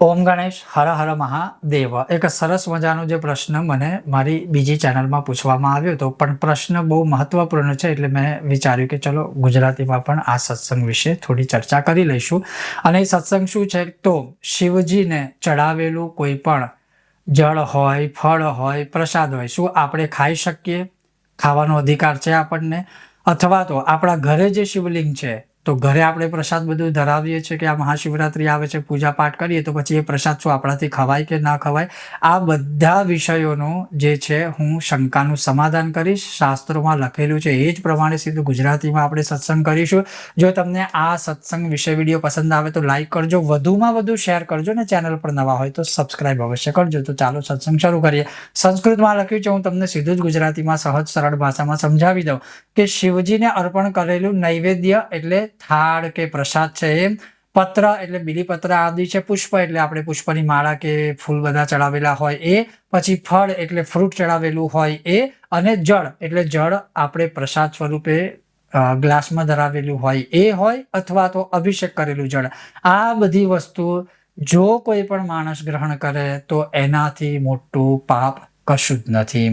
ઓમ ગણેશ, હર હર મહાદેવ. એક સરસ મજાનો જે પ્રશ્ન મને મારી બીજી ચેનલમાં પૂછવામાં આવ્યો હતો, પણ પ્રશ્ન બહુ મહત્વપૂર્ણ છે એટલે મેં વિચાર્યું કે ચલો ગુજરાતીમાં પણ આ સત્સંગ વિશે થોડી ચર્ચા કરી લઈશું. અને એ સત્સંગ શું છે? તો શિવજીને ચડાવેલું કોઈ પણ જળ હોય, ફળ હોય, પ્રસાદ હોય, શું આપણે ખાઈ શકીએ? ખાવાનો અધિકાર છે આપણને? અથવા તો આપણા ઘરે જે શિવલિંગ છે તો ઘરે આપણે પ્રસાદ બધું ધરાવીએ છીએ કે આ મહાશિવરાત્રિ આવે છે, પૂજા પાઠ કરીએ, તો પછી એ પ્રસાદ શું આપણાથી ખવાય કે ના ખવાય? આ બધા વિષયોનું જે છે, હું શંકાનું સમાધાન કરીશ. શાસ્ત્રોમાં લખેલું છે, એ જ પ્રમાણે સીધું ગુજરાતીમાં આપણે સત્સંગ કરીશું. જો તમને આ સત્સંગ વિષય વીડિયો પસંદ આવે તો લાઈક કરજો, વધુમાં વધુ શેર કરજો ને ચેનલ પર નવા હોય તો સબસ્ક્રાઈબ અવશ્ય કરજો. તો ચાલો સત્સંગ શરૂ કરીએ. સંસ્કૃતમાં લખ્યું છે, હું તમને સીધું જ ગુજરાતીમાં સહજ સરળ ભાષામાં સમજાવી દઉં કે શિવજીને અર્પણ કરેલું નૈવેદ્ય એટલે થાળ કે પ્રસાદ છે એ, પત્ર એટલે બીલીપત્ર આદિ છે પુષ્પ એટલે આપણે પુષ્પની માળા કે ફૂલ બધા ચડાવેલા હોય એ, પછી ફળ એટલે ફ્રૂટ ચડાવેલું હોય એ, અને જળ એટલે જળ આપણે પ્રસાદ સ્વરૂપે ગ્લાસમાં ધરાવેલું હોય એ હોય અથવા તો અભિષેક કરેલું જળ. આ બધી વસ્તુ જો કોઈ પણ માણસ ગ્રહણ કરે તો એનાથી મોટું પાપ કશું જ નથી.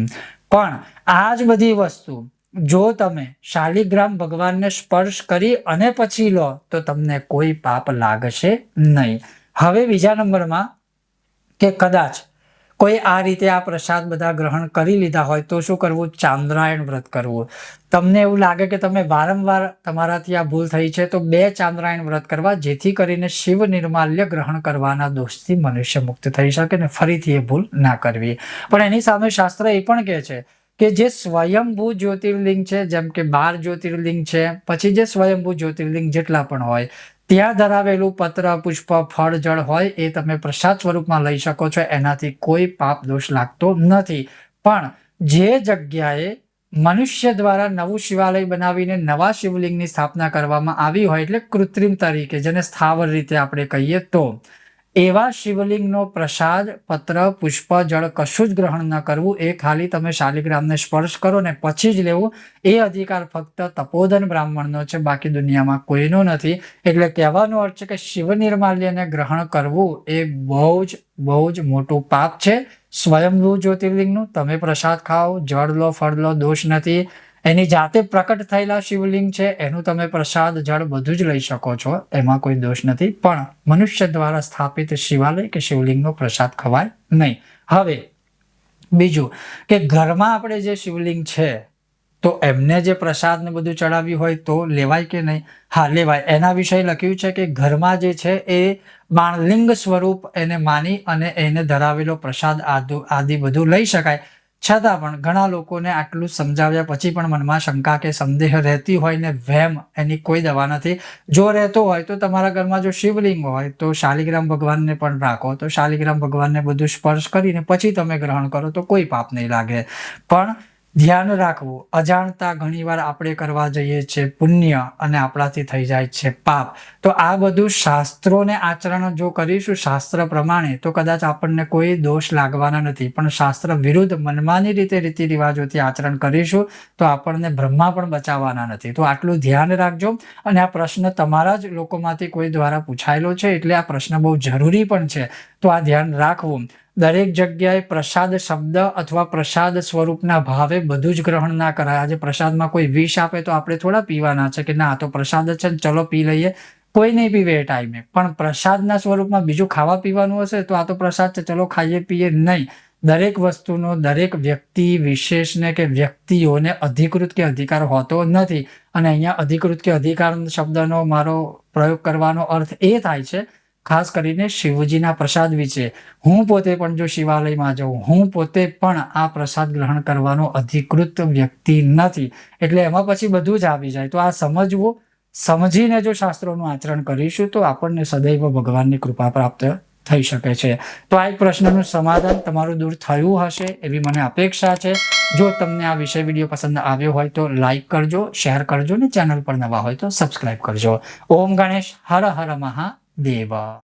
પણ આ જ બધી વસ્તુ જો તમે શાલિગ્રામ ભગવાનને સ્પર્શ કરી અને પછી લો, તો તમને કોઈ પાપ લાગશે નહીં. હવે બીજા નંબરમાં કે કદાચ કોઈ આ રીતે આ પ્રસાદ બધા ગ્રહણ કરી લીધા હોય, તો શું કરવું? ચાંદ્રાયણ વ્રત કરવું. તમને એવું લાગે કે તમે વારંવાર તમારાથી આ ભૂલ થઈ છે, તો બે ચાંદ્રાયણ વ્રત કરવા, જેથી કરીને શિવ નિર્માલ્ય ગ્રહણ કરવાના દોષથી મનુષ્ય મુક્ત થઈ શકે ને ફરીથી એ ભૂલ ના કરવી. પણ એની સામે શાસ્ત્ર એ પણ કહે છે કે જે સ્વયંભૂ જ્યોતિર્લિંગ છે, જેમ કે બાર જ્યોતિર્લિંગ છે, પછી જે સ્વયંભૂ જ્યોતિર્લિંગ જેટલા પણ હોય, ત્યાં ધરાવેલું પત્ર, પુષ્પ, ફળ, જળ હોય એ તમે પ્રસાદ સ્વરૂપમાં લઈ શકો છો. એનાથી કોઈ પાપ દોષ લાગતો નથી. પણ જે જગ્યાએ મનુષ્ય દ્વારા નવું શિવાલય બનાવીને નવા શિવલિંગની સ્થાપના કરવામાં આવી હોય એટલે કૃત્રિમ તરીકે, જેને સ્થાવર રીતે આપણે કહીએ તો. એવા શિવલિંગનો પ્રસાદ, પત્ર, પુષ્પ, જળ કશું જ ગ્રહણ ન કરવું. એ ખાલી તમે શાલિગ્રામને સ્પર્શ કરો ને પછી જ લેવું. એ અધિકાર ફક્ત તપોધન બ્રાહ્મણનો છે. બાકી દુનિયામાં કોઈનો નથી. એટલે કહેવાનો અર્થ છે કે શિવ નિર્માલ્યને ગ્રહણ કરવું એ બહુ જ બહુ જ મોટું પાપ છે. સ્વયંભૂ જ્યોતિર્લિંગનું તમે પ્રસાદ ખાઓ, જળ લો, ફળ લો, દોષ નથી. એની જાતે પ્રકટ થયેલા શિવલિંગ છે, એનું તમે પ્રસાદ, જળ બધું જ લઈ શકો છો, એમાં કોઈ દોષ નથી. પણ મનુષ્ય દ્વારા સ્થાપિત શિવાલય કે શિવલિંગનો પ્રસાદ ખવાય નહીં. હવે બીજું કે ઘરમાં આપણે જે શિવલિંગ છે, તો એમને જે પ્રસાદ ને બધું ચડાવ્યું હોય તો લેવાય કે નહીં? હા, લેવાય. એના વિષય લખ્યું છે કે ઘરમાં જે છે એ બાણલિંગ સ્વરૂપ એને માની અને એને ધરાવેલો પ્રસાદ આદુ આદિ બધું લઈ શકાય. છતાં પણ ઘણા લોકોને આટલું સમજાવ્યા પછી પણ મનમાં શંકા કે સંદેહ રહેતી હોય ને વહેમ એની કોઈ દવા નથી. જો રહેતો હોય તો તમારા ઘરમાં જો શિવલિંગ હોય તો શાલિગ્રામ ભગવાનને પણ રાખો. તો શાલિગ્રામ ભગવાનને બધું સ્પર્શ કરીને પછી તમે ગ્રહણ કરો તો કોઈ પાપ નહીં લાગે. પણ ધ્યાન રાખવું. અજાણતા ઘણીવાર આપણે કરવા જઈએ છીએ પુણ્ય અને આપણાથી થઈ જાય છે પાપ. તો આ બધું શાસ્ત્રોને આચરણ જો કરીશું શાસ્ત્ર પ્રમાણે, તો કદાચ આપણને કોઈ દોષ લાગવાના નથી. પણ શાસ્ત્ર વિરુદ્ધ મનમાની રીતે રીતિ રિવાજોથી આચરણ કરીશું, તો આપણને બ્રહ્મા પણ બચાવવાના નથી. તો આટલું ધ્યાન રાખજો. અને આ પ્રશ્ન તમારા જ લોકોમાંથી કોઈ દ્વારા પૂછાયેલો છે, એટલે આ પ્રશ્ન બહુ જરૂરી પણ છે. તો આ ધ્યાન રાખવું. દરેક જગ્યાએ પ્રસાદ શબ્દ અથવા પ્રસાદ સ્વરૂપના ભાવે બધું જ ગ્રહણ ના કરાય. આજે પ્રસાદમાં કોઈ વિષ આપે તો આપણે થોડા પીવાના છે કે ના તો પ્રસાદ છે ને ચલો પી લઈએ. કોઈ નહીં પીવે એ ટાઈમે પણ પ્રસાદના સ્વરૂપમાં બીજું ખાવા પીવાનું હશે તો આ તો પ્રસાદ છે, ચલો ખાઈએ પીએ નહીં. દરેક વસ્તુનો દરેક વ્યક્તિ વિશેષને કે વ્યક્તિઓને અધિકૃત કે અધિકાર હોતો નથી. અને અહીંયા અધિકૃત કે અધિકાર શબ્દનો મારો પ્રયોગ કરવાનો અર્થ એ થાય છે ખાસ કરીને શિવજીના પ્રસાદ વિશે. હું પોતે પણ જો શિવાલયમાં જાઉં, હું પોતે પણ આ પ્રસાદ ગ્રહણ કરવાનો અધિકૃત વ્યક્તિ નથી. એટલે એમાં પછી બધું જ આવી જાય. તો આ સમજવું, સમજીને જો શાસ્ત્રોનું આચરણ કરીશું, તો આપણને સદૈવ ભગવાનની કૃપા પ્રાપ્ત થઈ શકે છે. તો આ એક પ્રશ્નનું સમાધાન તમારું દૂર થયું હશે એવી મને અપેક્ષા છે. જો તમને આ વિષય વીડિયો પસંદ આવ્યો હોય તો લાઈક કરજો, શેર કરજો ને ચેનલ પર નવા હોય તો સબસ્ક્રાઈબ કરજો. ઓમ ગણેશ, હર હર મહાદેવ